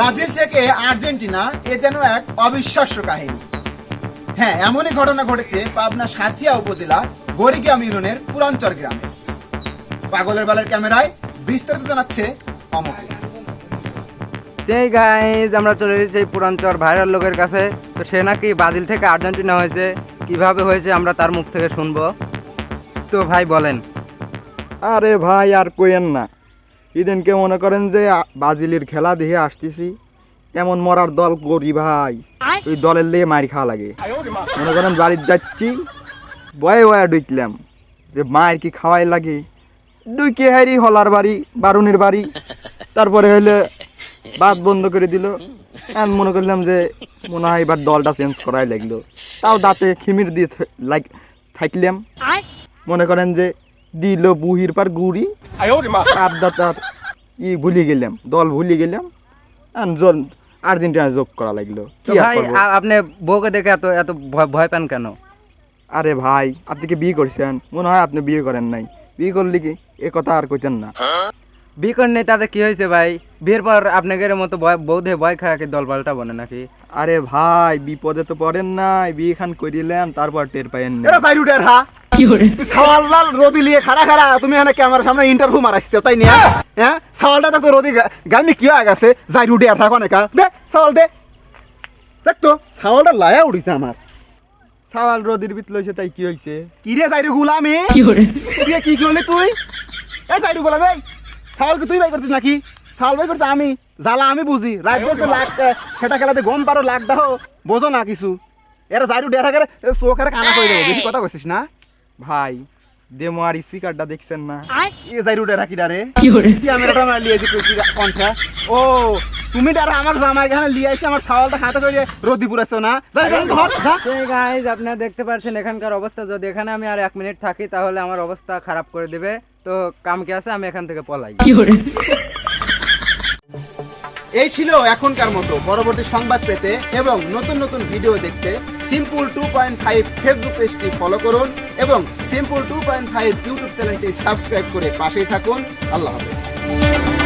Brazil থেকে Argentina এ যেন এক অবিশ্বাস্য কাহিনী। হ্যাঁ এমনই ঘটনা ঘটেছে পাবনা সাথিয়া উপজেলা গরিগ্রাম ইউনিয়নের পুরাঞ্চর গ্রামে। পাগলের বালের ক্যামেরায় বিস্তারিত জানাচ্ছে অমকে। সেই গাইজ আমরা চলে এসেছি এই পুরাঞ্চর ভাইরাল লোকের কাছে। তো সে নাকি ব্রাজিল থেকে আর্জেন্টিনা হয়েছে। কীভাবে হয়েছে আমরা তার মুখ থেকে শুনব। তো ভাই বলেন। আরে ভাই আর কইেন না। ইদিনকে মনে করেন যে ব্রাজিলের খেলা দেখে আসতেছি। এমন মরার দল করি ভাই। ওই দলের লিয়ে মার খাওয়া লাগে। মনে করেন বাড়ির যাচ্ছি বয়ে বয়ে ডুইকলাম যে মায়ের কি খাওয়াই লাগে? ডুইকে হারি হলার বাড়ি বারুনির বাড়ি। তারপরে হইলে বাদ বন্ধ করে দিল। আমি মনে করলাম যে মনে হয় এবার দলটা চেঞ্জ করাই লাগল। তাও দাঁতে খিমির দিয়ে লাগ থাকলাম। মনে করেন যে দিল বুহির পার গুড়ি। আবদা ই ভুলি গেলাম দল ভুলি গেলাম আর্জেন্টিনা যোগ করা লাগল। কি ভাই আপনি বউকে দেখে এত এত ভয় ভয় পান কেন? আরে ভাই আপনি কি বিয়ে করছেন? মনে হয় আপনি বিয়ে করেন নাই। বিয়ে করলে কি এ কথা আর কইতেন না। বিয়ে করেন নেই তাতে কি হয়েছে ভাই? বিয়ের পর আপনাদের মতো ভয় ভয় খায় দল পাল্টা বনে নাকি? আরে ভাই বিপদে তো পড়েন নাই বিয়ে খান করিলেন তারপর টের পাইেন না এরা সাইড উঠে হা। সাওয়াল লাল লিয়ে খাড়া খাড়া তুমি এখানে ক্যামেরার সামনে ইন্টারভিউ মারাইছো তাই নিয়ে হ্যাঁ? সাওয়ালটা তো রদি গামি কি হয়ে গেছে যাই উঠে আর থাকো নাকা দে সাওয়াল দে। দেখ তো সাওয়ালটা লায়া উঠিছে আমার। সাওয়াল রদির বিত লইছে তাই কি হইছে? কি রে গুলামি? কি করলি তুই? গুলাম এই সাওয়াল কি তুই বাই করছিস নাকি? সাল বাই করছিস আমি। জ্বালা আমি বুঝি। রাত বলতে লাখ সেটা খেলাতে গম পারো লাখ দাও। বোঝো না কিছু। এরা যাই ডে থাকে চোখের কানা করে দেবো। বেশি কথা কইছিস না? ভাই দেমো আর স্পিকারটা দেখছেন না? এ যাই উঠে রাখি ডারে কি আমি এটা ও তুমি ডারে আমার জামাই এখানে লিয়ে এসে আমার ছাওয়ালটা হাতে করে রদি পুরাছো না? গাইজ আপনারা দেখতে পাচ্ছেন এখানকার অবস্থা। যদি এখানে আমি আর এক মিনিট থাকি তাহলে আমার অবস্থা খারাপ করে দেবে। তো কাম কি আছে? আমি এখান থেকে পলাই। এই ছিল এখনকার মতো পরবর্তী সংবাদ পেতে এবং নতুন নতুন ভিডিও দেখতে simple two point five Facebook পেজটি ফলো করুন এবং simple two point five YouTube চ্যানেলটি সাবস্ক্রাইব করে পাশেই থাকুন। আল্লাহ হাফেজ।